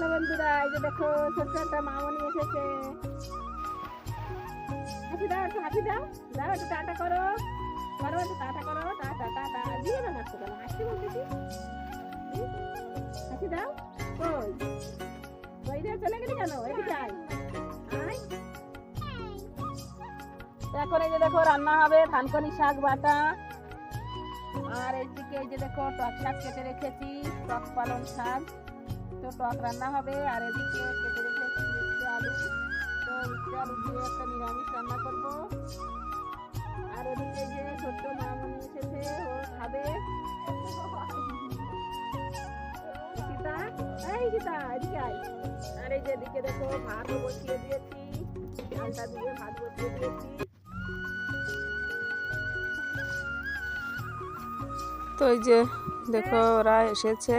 Hello বন্ধুরা, এই যে দেখো, ছোট্ট একটা মামনি এসেছে। হাসি দাও একটু হাসি দাও। দাও একটু টাটা করো। করো একটু টাটা করো, টাটা টাটা। দিয়ে না মারছো কেন হাসি বলতেছি? হাসি দাও। চলে কেন? এদিকে আয়। এখন এই যে দেখো, রান্না হবে, থানকনি শাক, বাটা। আর এইদিকে এই যে দেখো, টক শাক কেটে রেখেছি, টক পালং শাক। তো টক রান্না হবে, আর এদিকে কেটে রেখেছি মিষ্টি আলু। তো মিষ্টি আলু দিয়ে একটা নিরামিষ রান্না করব। আর ওদিকে যে ছোট্ট মামনি এসেছে, ও খাবে। সীতা, এই সীতা, এদিকে আয়। আর এই যে এদিকে দেখো, ভাতও বসিয়ে দিয়েছি। ডালটা দিয়ে ভাত বসিয়ে দিয়েছি। তো এই যে দেখো, ওরা এসেছে।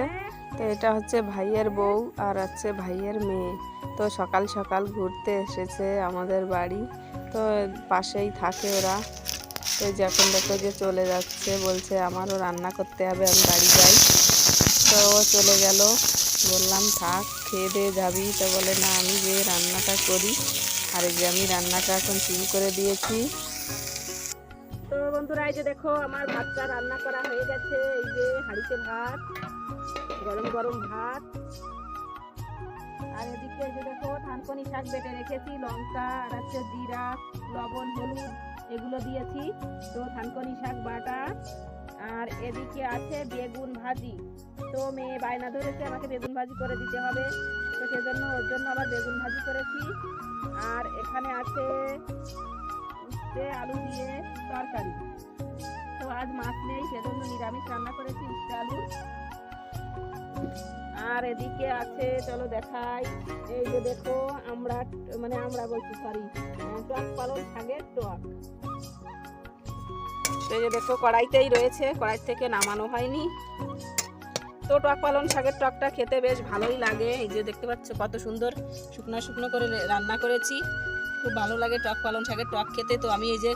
তো এটা হচ্ছে ভাইয়ের বউ আর হচ্ছে ভাইয়ের মেয়ে। তো সকাল সকাল ঘুরতে এসেছে আমাদের বাড়ি। তো পাশেই থাকে ওরা। তো এই যে এখন দেখো যে চলে যাচ্ছে, বলছে আমারও রান্না করতে হবে, আমি বাড়ি যাই। তো ও চলে গেল। বললাম, থাক, খেয়ে দিয়ে যাবি। তো বলে, না, আমি যে রান্নাটা করি, আর এই যে আমি রান্নাটা এখন শুরু করে দিয়েছি। তো বন্ধুরা, এই যে দেখো, আমার ভাতটা রান্না করা হয়ে গেছে। এই যে হাঁড়িতে ভাত। গরম গরম ভাত। আর এদিকে যে দেখো, থানকনি শাক বেটে রেখেছি, লঙ্কা, আর হচ্ছে জিরা, লবণ, হলুদ, এগুলো দিয়েছি। তো থানকনি শাক বাটা। আর এদিকে আছে বেগুন ভাজি। তো মেয়ে বায়না ধরেছে, আমাকে বেগুন ভাজি করে দিতে হবে। তো সেজন্য ওর জন্য আবার বেগুন ভাজি করেছি। আর এখানে আছে উচ্ছে, আলু দিয়ে তরকারি। তো আজ মাছ নেই, সেজন্য নিরামিষ রান্না করেছি উচ্ছে, আলু। আর এদিকে আছে, চলো দেখাই। এই যে দেখো, আমরা মানে আমরা বলছি সরি টক পালন শাকের টক। এই যে দেখো, কড়াইতেই রয়েছে, কড়াই থেকে নামানো হয়নি। তো টক পালন শাকের টকটা খেতে বেশ ভালোই লাগে। এই যে দেখতে পাচ্ছ, কত সুন্দর শুকনো শুকনো করে রান্না করেছি। খুব ভালো লাগে টক পালং শাকের টক খেতে। তো আমি এই যে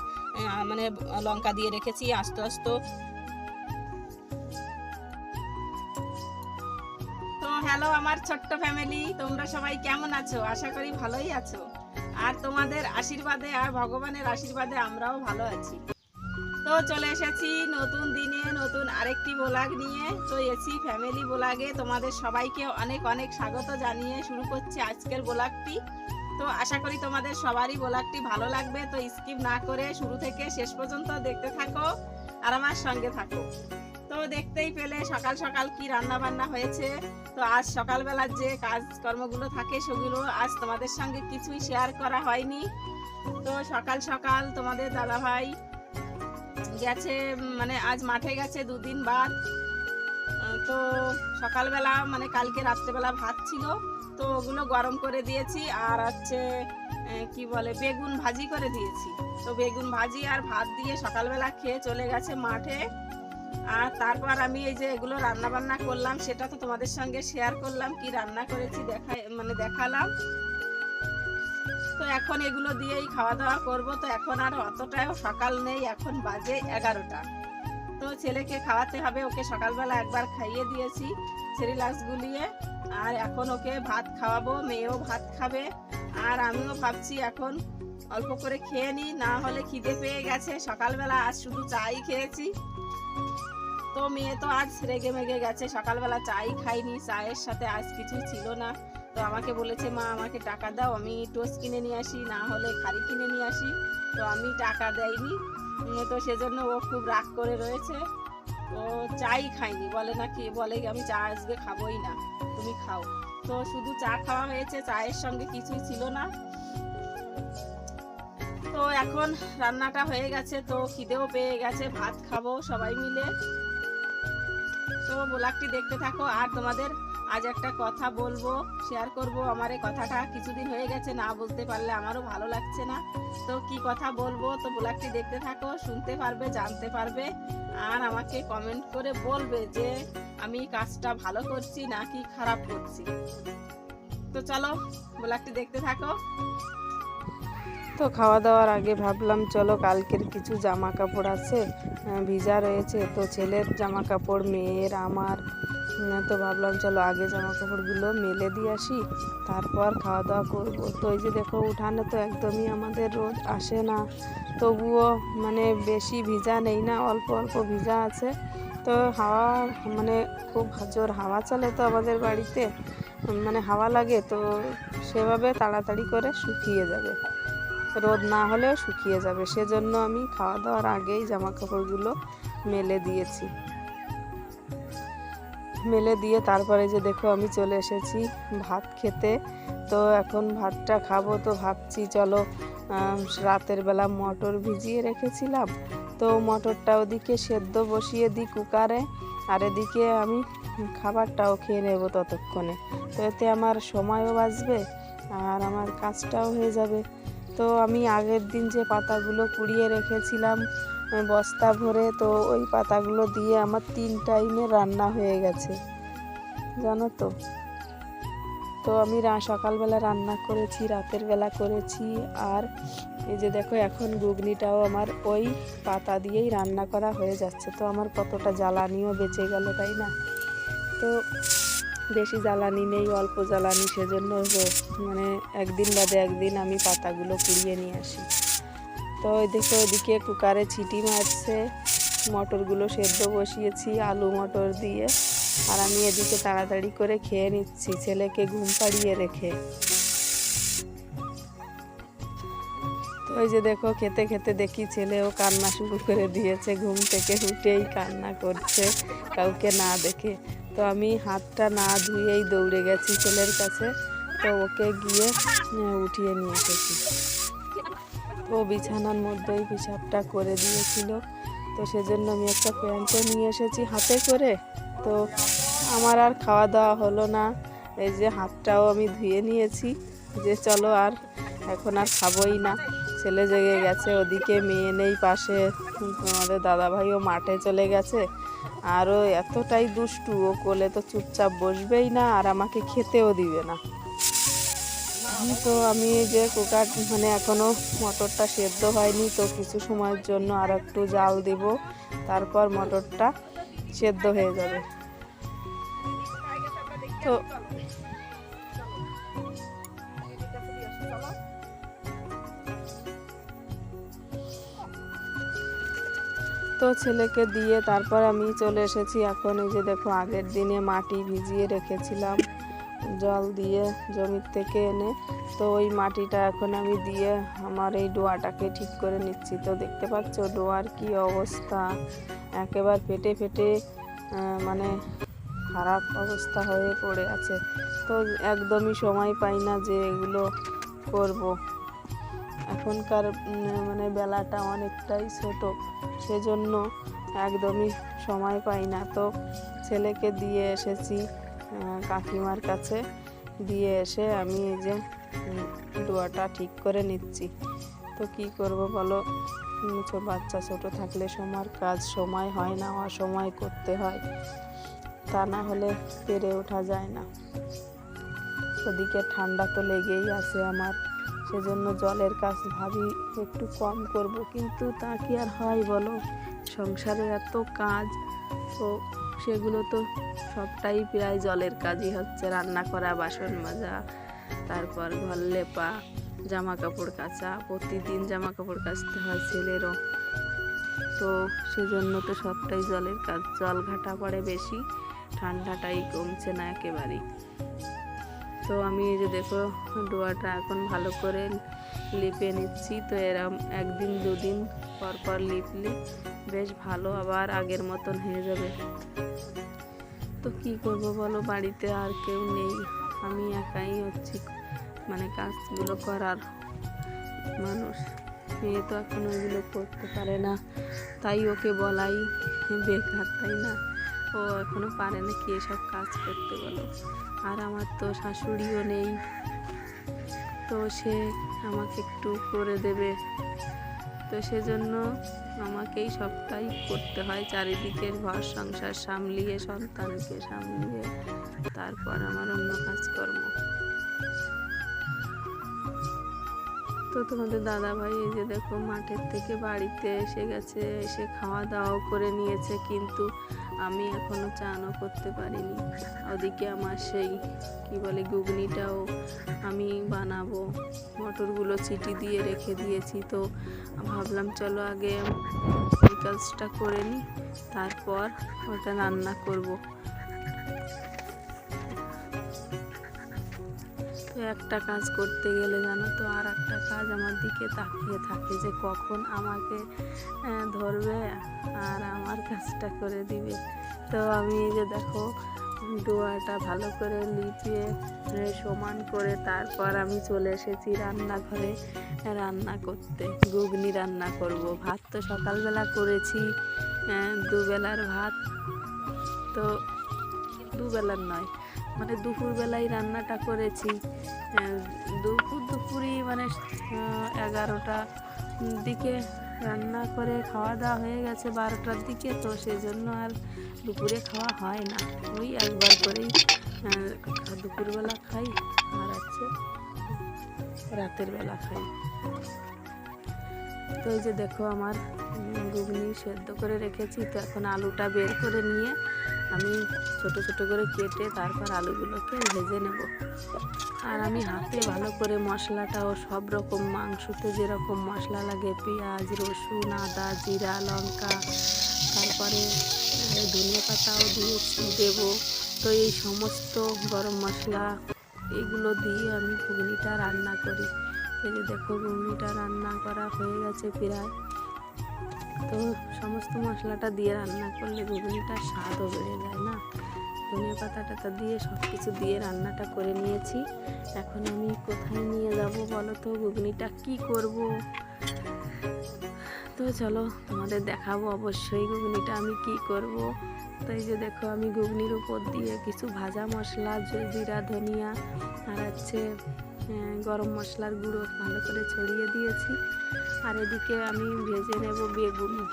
মানে লঙ্কা দিয়ে রেখেছি আস্তে আস্তে। হ্যালো আমার ছোট্ট ফ্যামিলি তোমরা সবাই কেমন আছো? আশা করি ভালোই আছো। আর তোমাদের আশীর্বাদে আর ভগবানের আশীর্বাদে আমরাও ভালো আছি। তো চলে এসেছি নতুন দিনে, নতুন আরেকটি ব্লগ নিয়ে। তো এসি ফ্যামিলি ব্লগে তোমাদের সবাইকে অনেক অনেক স্বাগত জানিয়ে শুরু করছি আজকের ব্লগটি তো আশা করি তোমাদের সবারই ব্লগটি ভালো লাগবে। তো স্কিপ না করে শুরু থেকে শেষ পর্যন্ত দেখতে থাকো আর আমার সঙ্গে থাকো। তো দেখতেই পেলে সকাল সকাল কি রান্না বান্না হয়েছে। তো আজ সকালবেলার যে কাজকর্মগুলো থাকে সেগুলো আজ তোমাদের সঙ্গে কিছুই শেয়ার করা হয়নি। তো সকাল সকাল তোমাদের দাদাভাই গেছে মানে আজ মাঠে গেছে দুদিন বাদ। তো সকালবেলা মানে কালকে রাত্রেবেলা ভাত ছিল, তো ওগুলো গরম করে দিয়েছি আর হচ্ছে কি বলে, বেগুন ভাজি করে দিয়েছি। তো বেগুন ভাজি আর ভাত দিয়ে সকালবেলা খেয়ে চলে গেছে মাঠে। আর তারপর আমি এই যে এগুলো রান্না বান্না করলাম, সেটা তো তোমাদের সঙ্গে শেয়ার করলাম, কি রান্না করেছি দেখা মানে দেখালাম। তো এখন এগুলো দিয়েই খাওয়া দাওয়া করব। তো এখন আর অতটাও সকাল নেই, এখন বাজে এগারোটা। তো ছেলেকে খাওয়াতে হবে, ওকে সকালবেলা একবার খাইয়ে দিয়েছি সেরিলাক্স গুলিয়ে। আর এখন ওকে ভাত খাওয়াবো, মেয়েও ভাত খাবে। আর আমিও ভাবছি এখন অল্প করে খেয়ে নিই, না হলে খিদে পেয়ে গেছে। সকালবেলা আজ শুধু চাই খেয়েছি। তো মেয়ে তো আজ রেগে মেগে গেছে। সকালবেলা চাই খাইনি, চায়ের সাথে আজ কিছু ছিল না। তো আমাকে বলেছে, মা, আমাকে টাকা দাও, আমি টোস্ট কিনে নিয়ে আসি, না হলে খাড়ি কিনে নিয়ে আসি। তো আমি টাকা দেয়নি তো সেজন্য ও খুব রাগ করে রয়েছে। ও চাই খাইনি, বলে না কি, বলে আমি চা আজকে খাবোই না, তুমি খাও। তো শুধু চা খাওয়া হয়েছে, চায়ের সঙ্গে কিছুই ছিল না। তো এখন রান্নাটা হয়ে গেছে, তো খিদেও পেয়ে গেছে, ভাত খাব সবাই মিলে। তো ব্লগটি দেখতে থাকো, আর তোমাদের আজ একটা কথা বলব শেয়ার করব। আমার এই কথাটা কিছুদিন হয়ে গেছে, না বলতে পারলে আমারও ভালো লাগছে না। তো কি কথা বলব? তো ব্লগটি দেখতে থাকো, শুনতে পারবে, জানতে পারবে, আর আমাকে কমেন্ট করে বলবে যে আমি কাজটা ভালো করছি নাকি খারাপ করছি। তো চলো ব্লগটি দেখতে থাকো। তো খাওয়া দাওয়ার আগে ভাবলাম, চলো কালকের কিছু জামা কাপড় আছে ভিজা রয়েছে, তো ছেলের জামা কাপড় মেয়ের, আমার। তো ভাবলাম, চলো আগে জামা কাপড়গুলো মেলে দিয়ে আসি, তারপর খাওয়া দাওয়া করব। তো এই যে দেখো, উঠানে তো একদমই আমাদের রোদ আসে না, তবুও মানে বেশি ভিজা নেই না, অল্প অল্প ভিজা আছে। তো হাওয়া মানে খুব জোর হাওয়া চলে তো আমাদের বাড়িতে মানে হাওয়া লাগে, তো সেভাবে তাড়াতাড়ি করে শুকিয়ে যাবে। রোদ না হলেও শুকিয়ে যাবে। সেজন্য আমি খাওয়া দাওয়ার আগেই জামা কাপড়গুলো মেলে দিয়েছি। মেলে দিয়ে তারপরে যে দেখো আমি চলে এসেছি ভাত খেতে। তো এখন ভাতটা খাব, তো ভাবছি চলো রাতের বেলা মটর ভিজিয়ে রেখেছিলাম। তো মটরটা ওদিকে সেদ্ধ বসিয়ে দিই কুকারে, আর এদিকে আমি খাবারটাও খেয়ে নেব ততক্ষণে। তো এতে আমার সময়ও বাঁচবে, আর আমার কাজটাও হয়ে যাবে। তো আমি আগের দিন যে পাতাগুলো কুড়িয়ে রেখেছিলাম বস্তা ভরে, তো ওই পাতাগুলো দিয়ে আমার তিন টাইমে রান্না হয়ে গেছে। জানো তো? তো আমি সকালবেলা রান্না করেছি, রাতের বেলা করেছি, আর এই যে দেখো এখন ঘুগনিটাও আমার ওই পাতা দিয়েই রান্না করা হয়ে যাচ্ছে। তো আমার কতটা জ্বালানিও বেঁচে গেল, তাই না? তো বেশি জ্বালানি নেই, অল্প জ্বালানি সেজন্য মানে একদিন বাদে একদিন আমি পাতাগুলো কুড়িয়ে নিয়ে আসি। তো দেখো ওইদিকে কুকারে ছিটি মারছে, মটরগুলো সেদ্ধ বসিয়েছি, আলু মটর দিয়ে, আর আমি এদিকে তাড়াতাড়ি করে খেয়ে নিচ্ছি, ছেলেকে ঘুম পাড়িয়ে রেখে। তো ওই যে দেখো খেতে খেতে দেখি ছেলেও কান্না শুরু করে দিয়েছে, ঘুম থেকে উঠেই কান্না করছে, কাউকে না দেখে। তো আমি হাতটা না ধুয়েই দৌড়ে গেছি ছেলের কাছে। তো ওকে গিয়ে উঠিয়ে নিয়ে এসেছি। ও বিছানার মধ্যেই পিসাবটা করে দিয়েছিল। তো সেজন্য আমি একটা প্যান্টও নিয়ে এসেছি হাতে করে। তো আমার আর খাওয়া দাওয়া হলো না। এই যে হাতটাও আমি ধুয়ে নিয়েছি যে চলো আর এখন আর খাবোই না। ছেলে জেগে গেছে, ওদিকে মেয়ে নেই পাশে। আমাদের দাদাভাইও মাঠে চলে গেছে। আরও এতটাই দুষ্টু, ও কোলে তো চুপচাপ বসবেই না আর আমাকে খেতেও দিবে না। তো, আমি যে কুকার মানে এখনও মটরটা সেদ্ধ হয়নি, তো কিছু সময়ের জন্য আর একটু জাল দিব, তারপর মটরটা সেদ্ধ হয়ে যাবে। তো তো ছেলেকে দিয়ে তারপর আমি চলে এসেছি। এখন এই যে দেখো, আগের দিনে মাটি ভিজিয়ে রেখেছিলাম, জল দিয়ে জমির থেকে এনে। তো ওই মাটিটা এখন আমি দিয়ে আমার এই ডোয়াটাকে ঠিক করে নিচ্ছি। তো দেখতে পাচ্ছ ডোয়ার কি অবস্থা? একেবারে ফেটে ফেটে মানে খারাপ অবস্থা হয়ে পড়ে আছে। তো একদমই সময় পাই না যে এগুলো করব। এখনকার মানে বেলাটা অনেকটাই ছোট, সেজন্য একদমই সময় পাই না। তো ছেলেকে দিয়ে এসেছি কাকিমার কাছে দিয়ে এসে আমি এই যে ডোয়াটা ঠিক করে নিচ্ছি। তো কি করব বলো? বাচ্চা ছোট থাকলে সময়ের কাজ সময় হয় না, অসময় করতে হয়। তা না হলে পেরে ওঠা যায় না। ওদিকে ঠান্ডা তো লেগেই আছে আমার। সেজন্য জলের কাজ ভাবি, একটু কম করব। কিন্তু তা কি আর হয় বলো? সংসারের এত কাজ, তো সেগুলো তো সবটাই প্রায় জলের কাজই হচ্ছে। রান্না করা, বাসন মাজা, তারপর ঘর লেপা জামা কাপড় কাচা, প্রতিদিন জামা কাপড় কাচতে হয় ছেলেরও। তো সেজন্য তো সবটাই জলের কাজ। জল ঘাটা পড়ে বেশি, ঠান্ডাটাই কমছে না একেবারেই। তো আমি এই যে দেখো, ডোয়াটা এখন ভালো করে লিপে নিচ্ছি। তো এরম একদিন, দুদিন পর পর লিপলে বেশ ভালো আবার আগের মতন হয়ে যাবে। তো কি করব বলো, বাড়িতে আর কেউ নেই। আমি একাই হচ্ছি মানে কাজগুলো করার মানুষ। মেয়ে তো এখন ওইগুলো করতে পারে না। তাই ওকে বলাই বেকার, তাই না? ও এখনও পারে না কি এসব কাজ করতে বলো। আর আমার তো শাশুড়িও নেই। তো সে আমাকে একটু করে দেবে। তো সেজন্য আমাকেই সবটাই করতে হয়, চারিদিকের ঘর সংসার সামলিয়ে, সন্তানকে সামলিয়ে, তারপর আমার অন্য কাজকর্ম। তো তোমাদের দাদা ভাই এই যে দেখো মাঠের থেকে বাড়িতে এসে গেছে, এসে খাওয়া দাওয়াও করে নিয়েছে, কিন্তু আমি এখনও চানও করতে পারিনি। ওদিকে আমার সেই, কি বলে, ঘুগনিটাও আমি বানাবো। মটরগুলো চিটি দিয়ে রেখে দিয়েছি, তো ভাবলাম চলো আগে এই কাজটা করে নিই তারপর ওটা রান্না করব। তো একটা কাজ করতে গেলে জানো তো, আর একটা কাজ আমার দিকে তাকিয়ে থাকে যে কখন আমাকে ধরবে আর আমার কাজটা করে দিবে। তো আমি যে দেখো, ডোয়াটা ভালো করে লিপিয়ে সমান করে তারপর আমি চলে এসেছি রান্নাঘরে রান্না করতে, ঘুগনি রান্না করব। ভাত তো সকালবেলা করেছি দুবেলার ভাত। তো দুবেলার নয় মানে দুপুরবেলায় রান্নাটা করেছি। দুপুর দুপুরই মানে এগারোটা দিকে রান্না করে খাওয়া দাওয়া হয়ে গেছে বারোটার দিকে, তো সেই জন্য আর দুপুরে খাওয়া হয় না। ওই একবার করেই দুপুরবেলা খাই, আর আছে রাতের বেলা খাই। তো এই যে দেখো আমার ঘুগনি সেদ্ধ করে রেখেছি, তো এখন আলুটা বের করে নিয়ে আমি ছোট ছোট করে কেটে তারপর আলুগুলোকে ভেজে নেব। আর আমি হাতে ভালো করে মশলাটাও সব রকম মাংসতে যেরকম মশলা লাগে, পেঁয়াজ, রসুন, আদা, জিরা, লঙ্কা, তারপরে ধনিয়া পাতাও দিয়েছি, দেবো। তো এই সমস্ত গরম মশলা এগুলো দিয়ে আমি ঘুগনিটা রান্না করি। এই যে দেখো ঘুগনিটা রান্না করা হয়ে গেছে প্রায়। তো সমস্ত মশলাটা দিয়ে রান্না করলে ঘুগনিটার স্বাদও বেড়ে যায় না। ধনিয়া পাতা টাতা দিয়ে সব কিছু দিয়ে রান্নাটা করে নিয়েছি। এখন আমি কোথায় নিয়ে যাব বলো তো? ঘুগনিটা কি করব? তো চলো তোমাদের দেখাবো অবশ্যই ঘুগনিটা আমি কি করব। তো এই যে দেখো আমি ঘুগনির উপর দিয়ে কিছু ভাজা মশলা, জিরা, ধনিয়া আর হচ্ছে গরম মশলার গুঁড়ো ভালো করে ছড়িয়ে দিয়েছি। আর এদিকে আমি ভেজে নেব বেগুনি।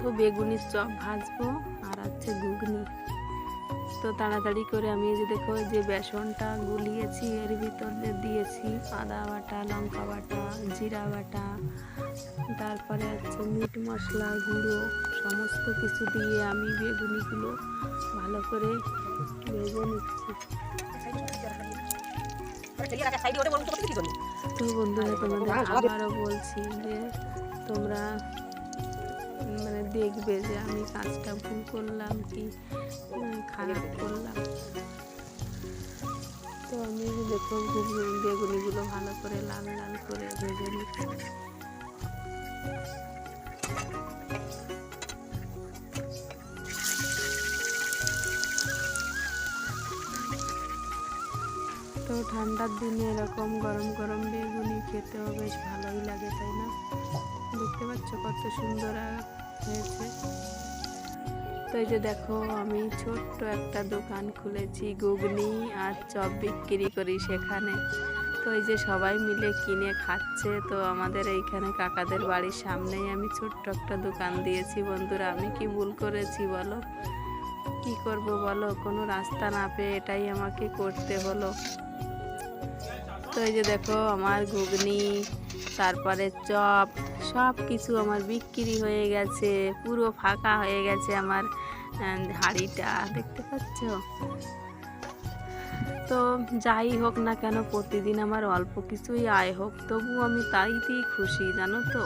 তো বেগুনির চপ ভাজবো আর হচ্ছে ঘুগনি। তো তাড়াতাড়ি করে আমি যে দেখো যে বেসনটা গুলিয়েছি, এর ভিতরে দিয়েছি আদা বাটা, লঙ্কা বাটা, জিরা বাটা, তারপরে হচ্ছে মিট মশলা গুঁড়ো, সমস্ত কিছু দিয়ে আমি বেগুনিগুলো ভালো করে ভেজে নিচ্ছি। তো বন্ধুরা তোমাদের আবারও বলছি যে তোমরা মানে দেখবে যে আমি কাজটা ভুল করলাম কি খারাপ করলাম। তো আমি দেখুন দেখো বেগুনিগুলো ভালো করে লাল লাল করে ভেজে নিচ্ছি। ঠান্ডার দিনে এরকম গরম গরম বেগুনি খেতেও বেশ ভালোই লাগে, তাই না? দেখতে পাচ্ছ কত সুন্দর হয়েছে। তো এই যে দেখো, আমি ছোট্ট একটা দোকান খুলেছি, ঘুগনি আর চপ বিক্রি করি সেখানে। তো এই যে সবাই মিলে কিনে খাচ্ছে, তো আমাদের এইখানে কাকাদের বাড়ির সামনেই আমি ছোট্ট একটা দোকান দিয়েছি। বন্ধুরা, আমি কি ভুল করেছি বলো? কি করব বলো? কোনো রাস্তা না পেয়ে এটাই আমাকে করতে হলো। তো এই যে দেখো, আমার ঘুগনি, তারপরে চপ সব কিছু আমার বিক্রি হয়ে গেছে, পুরো ফাঁকা হয়ে গেছে আমার হাঁড়িটা, দেখতে পাচ্ছ? তো যাই হোক না কেন, প্রতিদিন আমার অল্প কিছুই আয় হোক, তবু আমি তাইতেই খুশি, জানো তো?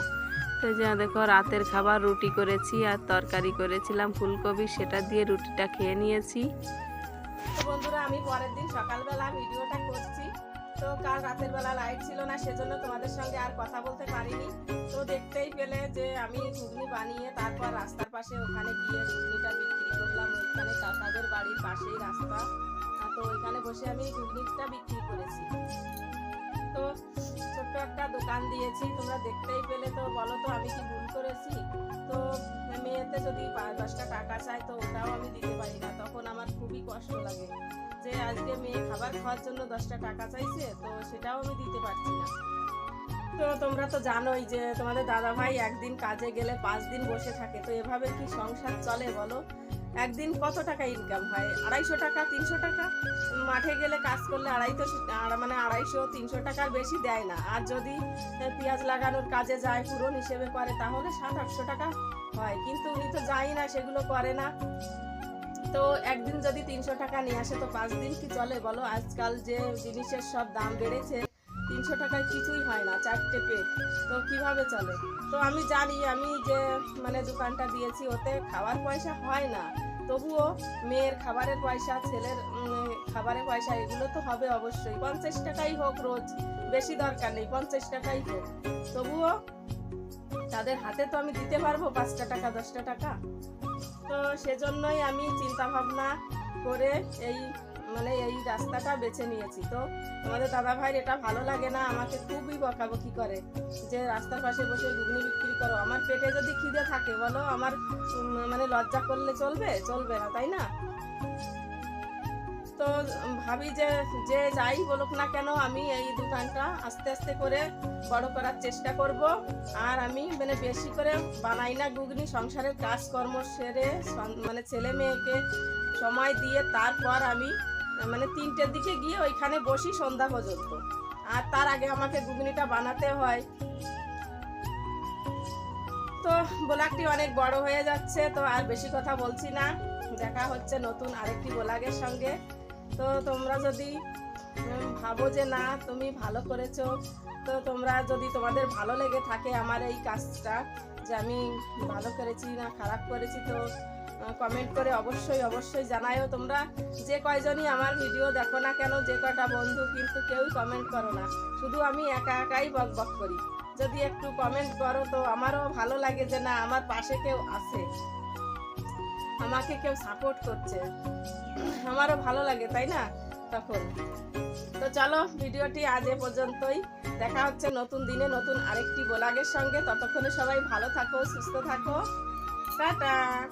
তো যে দেখো, রাতের খাবার রুটি করেছি আর তরকারি করেছিলাম, ফুলকপি, সেটা দিয়ে রুটিটা খেয়ে নিয়েছি। বন্ধুরা, আমি পরের দিন সকালবেলা ভিডিওটা তো কাল রাতের বেলা লাইট ছিল না, সেজন্য তোমাদের সঙ্গে আর কথা বলতে পারিনি। তো দেখতেই পেলে যে আমি ঘুগনি বানিয়ে তারপর রাস্তার পাশে ওখানে গিয়ে ঘুগনিটা বিক্রি করলাম। ওইখানে কাকাদের বাড়ির পাশেই রাস্তা। তো ওইখানে বসে আমি ঘুগনিটা বিক্রি করেছি। তো ছোট্ট একটা দোকান দিয়েছি, তোমরা দেখতেই পেলে তো, বলো তো আমি কি ভুল করেছি? তো মেয়েতে যদি পাঁচ দশটা টাকা চাই তো ওটাও আমি দিতে পারি না, তখন আমার খুবই কষ্ট লাগে। যে আজকে মেয়ে খাবার খাওয়ার জন্য দশটা টাকা চাইছে, তো সেটাও আমি দিতে পারছি না। তো তোমরা তো জানোই যে তোমাদের দাদা ভাই একদিন কাজে গেলে পাঁচ দিন বসে থাকে, তো এভাবে কি সংসার চলে বলো? একদিন কত টাকা ইনকাম হয়? আড়াইশো টাকা, তিনশো টাকা? মাঠে গেলে কাজ করলে আড়াইশো মানে আড়াইশো, তিনশো টাকার বেশি দেয় না। আর যদি পেঁয়াজ লাগানোর কাজে যায় পূরণ হিসেবে করে, তাহলে সাত আটশো টাকা হয়। কিন্তু উনি তো যাই না, সেগুলো করে না। তো একদিন যদি তিনশো টাকা নিয়ে আসে, তো পাঁচ দিন কি চলে বলো? আজকাল যে জিনিসের সব দাম বেড়েছে, তিনশো টাকায় কিছুই হয় না, চারটে পেট। তো কীভাবে চলে? তো আমি জানি, আমি যে মানে দোকানটা দিয়েছি, ওতে খাওয়ার পয়সা হয় না। তবুও মেয়ের খাবারের পয়সা, ছেলের খাবারের পয়সা, এগুলো তো হবে অবশ্যই। পঞ্চাশ টাকাই হোক রোজ, বেশি দরকার নেই, পঞ্চাশ টাকাই হোক। তবুও তাদের হাতে তো আমি দিতে পারব পাঁচটা টাকা, দশটা টাকা? তো সেজন্যই আমি চিন্তা ভাবনা করে এই মানে এই রাস্তাটা বেছে নিয়েছি। তো আমাদের দাদা ভাইয়ের এটা ভালো লাগে না, আমাকে খুবই বকাবকি করে যে রাস্তার পাশে বসে ঘুগনি বিক্রি করো। আমার পেটে যদি খিদে থাকে, বলো, আমার মানে লজ্জা করলে চলবে? চলবে না, তাই না? তো ভাবি যে যে যাই বলুক না কেন, আমি এই দোকানটা আস্তে আস্তে করে বড় করার চেষ্টা করব। আর আমি মানে বেশি করে বানাই না, ঘুগনি, সংসারের কাজকর্ম সেরে মানে ছেলে মেয়েকে সময় দিয়ে তারপর আমি মানে তিনটের দিকে গিয়ে ওইখানে বসি সন্ধ্যা পর্যন্ত। আর তার আগে আমাকে ঘুগনিটা বানাতে হয়। তো ব্লগটি অনেক বড় হয়ে যাচ্ছে, তো আর বেশি কথা বলছি না। দেখা হচ্ছে নতুন আরেকটি ব্লগের সঙ্গে। তো তোমরা যদি ভাবো যে না, তুমি ভালো করেছ, তো তোমরা যদি তোমাদের ভালো লেগে থাকে আমার এই কাজটা, যে আমি ভালো করেছি না খারাপ করেছি, তো কমেন্ট করে অবশ্যই অবশ্যই জানায়ও তোমরা। যে কয়জনই আমার ভিডিও দেখো না কেন, যে কটা বন্ধু কিন্তু কেউই কমেন্ট করো না। শুধু আমি একা একাই বক বক করি। যদি একটু কমেন্ট করো, তো আমারও ভালো লাগে যে না, আমার পাশে কেউ আছে। আমাকে কেউ সাপোর্ট করছে। আমারও ভালো লাগে, তাই না? তখন। তো চলো, ভিডিওটি আজ এ পর্যন্তই। দেখা হচ্ছে নতুন দিনে নতুন আরেকটি বোলাগের সঙ্গে। ততক্ষণে সবাই ভালো থাকো, সুস্থ থাকো। টাটা!